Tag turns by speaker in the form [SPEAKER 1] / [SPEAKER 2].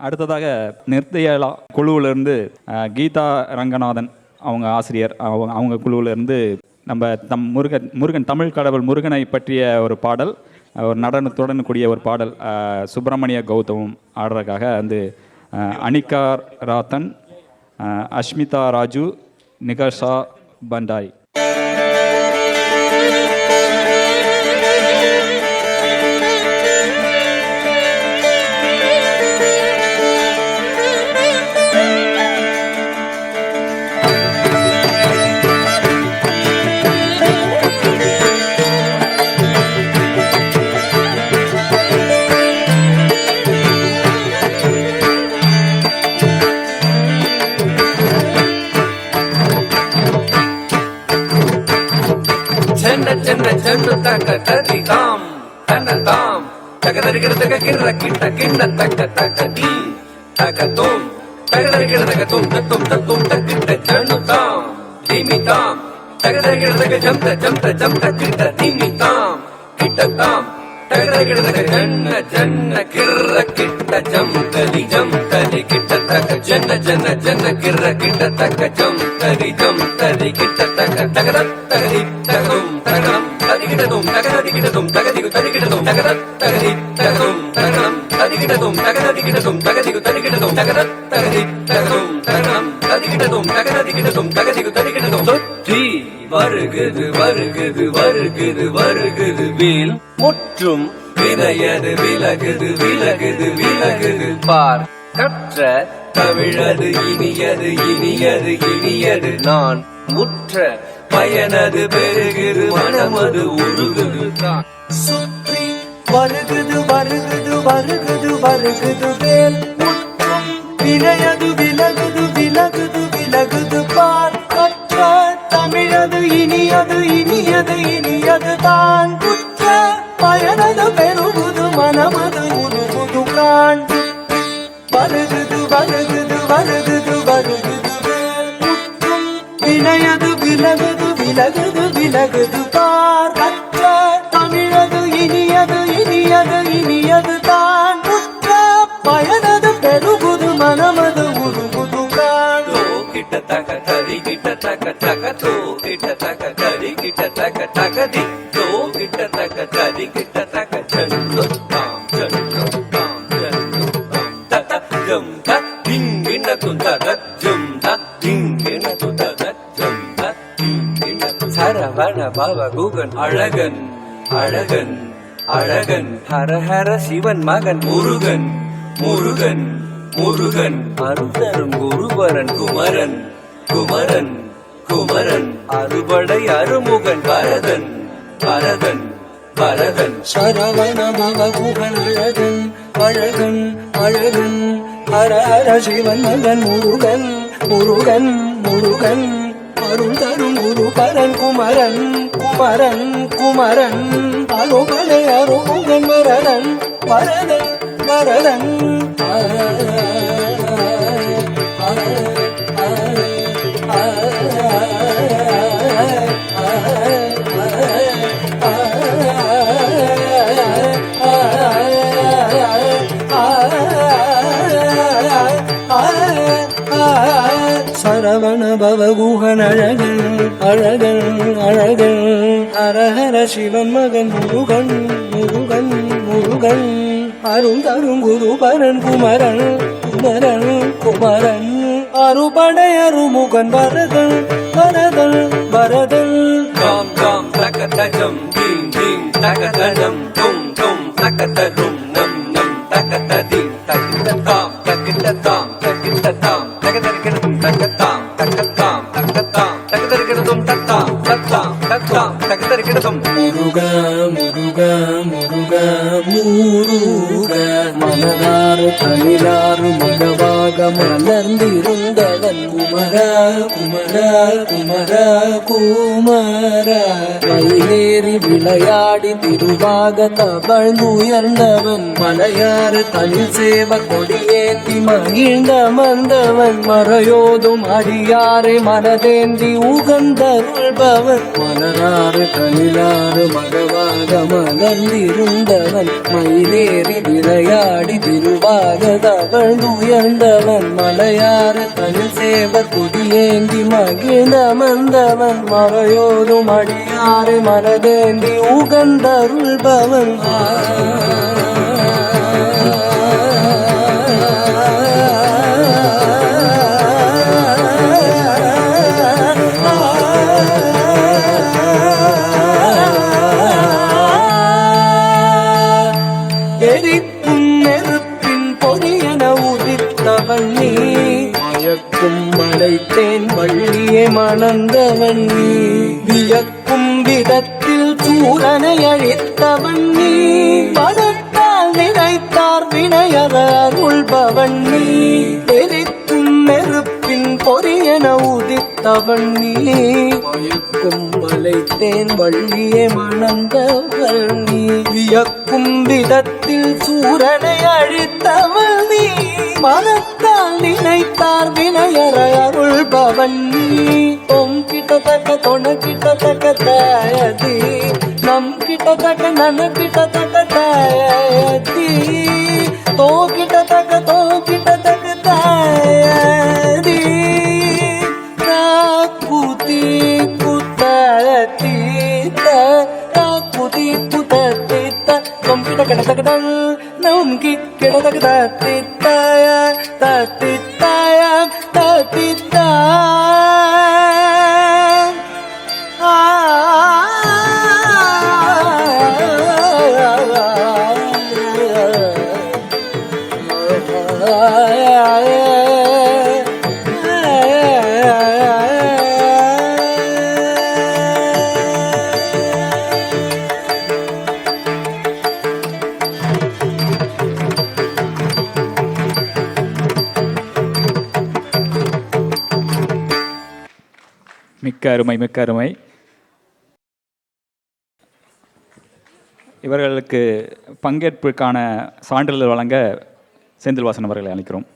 [SPEAKER 1] அடுத்ததாக நிர்த்தியலா குழுவிலிருந்து கீதா ரங்கநாதன் அவங்க ஆசிரியர் அவங்க அவங்க குழுவிலிருந்து நம்ம தம் முருகன் முருகன் தமிழ் கடவுள் முருகனை பற்றிய ஒரு பாடல் ஒரு நடனத்துடன் கூடிய ஒரு பாடல் சுப்பிரமணிய கௌதமம் ஆடுறதுக்காக வந்து அனிகா ராத்தன் அஷ்மிதா ராஜு நிகர்ஷா பண்டாய்.
[SPEAKER 2] தக்க தடி தாம் தன்னல் தாம். தகதடிக்கிற தக்க கிண்ண கிட்ட கிண்ண தக்க தக்க தீ. தக்க தூம் தகதடிக்கிற தக்க தூம் தத்தும் தத்தும் தக்கிட்ட ஜனு தாம். தீமி தாம். தகதடிக்கிற தக்க ஜம்த ஜம்த ஜம்த கிட்ட தீமி தாம். கிட்ட தாம். தகதடிக்கிற தக்க ஜன்ன ஜன்ன கிர்ர கிட்ட தகதி தகதும் தகிததும் தகததிகிடதும் தகதிகு தரிகிடதும் வருகுது வருகுது வருகுது வருகுது வேல். முற்றும் விதையது விலகுது விலகுது விலகுது. பார். கற்ற தமிழது இனியது இனியது இனியது. நான் முற்ற பயனது பெருகுது மனமது உருகுது.
[SPEAKER 3] சுற்றி வருகுது வருகுது வருகுது வருகுது வேல் முற்றும். வினையது விலகுது விலகுது விலகுது பார் கற்ற தமிழது இனியது இனியது இனியது தான். குற்ற பயனது பெருகுது மனமது உருகுது காண் வருகுது விலகுது விலகுது பார் கற்ற தமிழது இனியது இனியது இனியது தான் குற்ற பயனது பெருகுது மனமது உருகுது காண்
[SPEAKER 2] கிட்ட தக தரி கிட்ட தக தக தோ கிட்ட தக தரி கிட்ட தக தக சரவண அழகன் அழகன் அழகன் ஹர ஹர சிவன் மகன் முருகன் முருகன் முருகன். அருந்தரும் குருவரன் குமரன் குமரன் குமரன். அறுபடை அருமுகன் பரதன் பரதன் பரதன்.
[SPEAKER 3] சரவண பவகுகன் அழகன் அழகன் அழகன். ஹர ஹர சிவன் மகன் முருகன் முருகன் முருகன். அருள் தரும் பரன் குமரன் குமரன் குமரன். அருகலை அருமுகன் வரதன் வரதன் வரதன் சிவன் மகன் முருகன் முருகன் முருகன். அருள் பரன் குமரன் குமரன் குமரன். அருபடை அருமுகன் வரதன் வரதன் வரதன்.
[SPEAKER 2] தாம் தாம் தகதஜம் தீம் தீம் தகதஜம் தும் தும் தகதரும் நம் நம் தகததீம் தகிட
[SPEAKER 3] முருக முருக மூருக மனதாறு தமிழாறு மகவாக மலர்ந்திருந்த குமர குமரா குமரா குமரா. குமரா மயிலேறி விளையாடி திருவாக தவழ்ந்துயர்ந்தவன் மலையாறு தமிழ் சேவ கொடியேத்தி மகிழ்ந்த மந்தவன் மறையோதும் அடியாரை மனதேந்தி உகந்த உகந்தருள்பவன். மலராறு தனிலாறு மகவாக மலர்ந்திருந்தவன் மயிலேறி விளையாடி திருவாக தவழ்ந்துயர்ந்தவன் மலையாறு தமிழ் சேவ கொடியேந்தி மகிழ்ந்த மந்தவன் மறையோதும் அடியாறு மனதேந்தி உகந்தருள்பவன். பூரனை அழித்தவன் நீ. பதத்தால் நினைத்தார் வினையத அருள்பவன் நீ. எரிக்கும் நெருப்பின் பொறியென உதித்தவன் நீ. மயக்கும் மலைத்தேன் வள்ளியே மணந்தவள் நீ. வியக்கும் விதத்தில் சூரனை அழித்தவள் நீ. மனத்தால் நினைத்தார் வினையற அருள்பவன் நீ. தொம் கிட்டத்தக்க தொண கிட்டத்தக்க தயதி ನನ್ನ ಕಿಟ ತಕ ತಾಯತಿ ತೋ ಕಿಟ ತಕ ತೋ ಕಿಟ ತಕ ತಾಯದಿ ತಾಕುತಿ ಕುತತಿ ತಾಕುತಿ ಕುತತಿ ತಂ ಕಿಟ ಕಟ ತಕ ನಂ ಕಿ ಕಿಟ ತಕ ತತಿ ತಾಯ ತತಿ ತಾಯ
[SPEAKER 1] மிக்க அருமை மிக்க அருமை இவர்களுக்கு பங்கேற்புக்கான சான்றிதழ் வழங்க செந்தில்வாசன் அவர்களை அழைக்கிறோம்